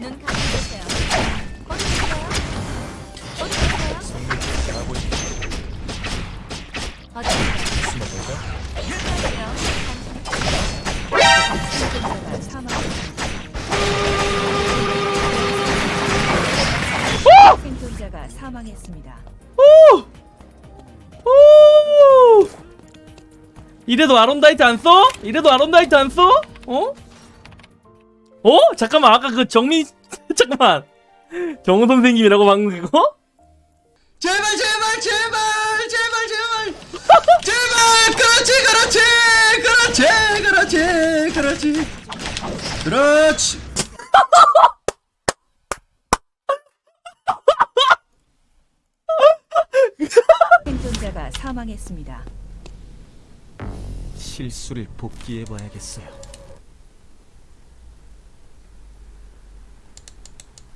눈. 오! 이래도 아론다이트 안 써? 이래도 아론다이트 안 써? 어? 어? 잠깐만 아까 그 정민 잠깐만 정우 선생님이라고 방금 그거? 제발 제발 제발 제발 제발 제발 그렇지 그렇지 그렇지 그렇지 그렇지 그렇지 생존자가 사망했습니다. 실수를 복귀해봐야겠어요.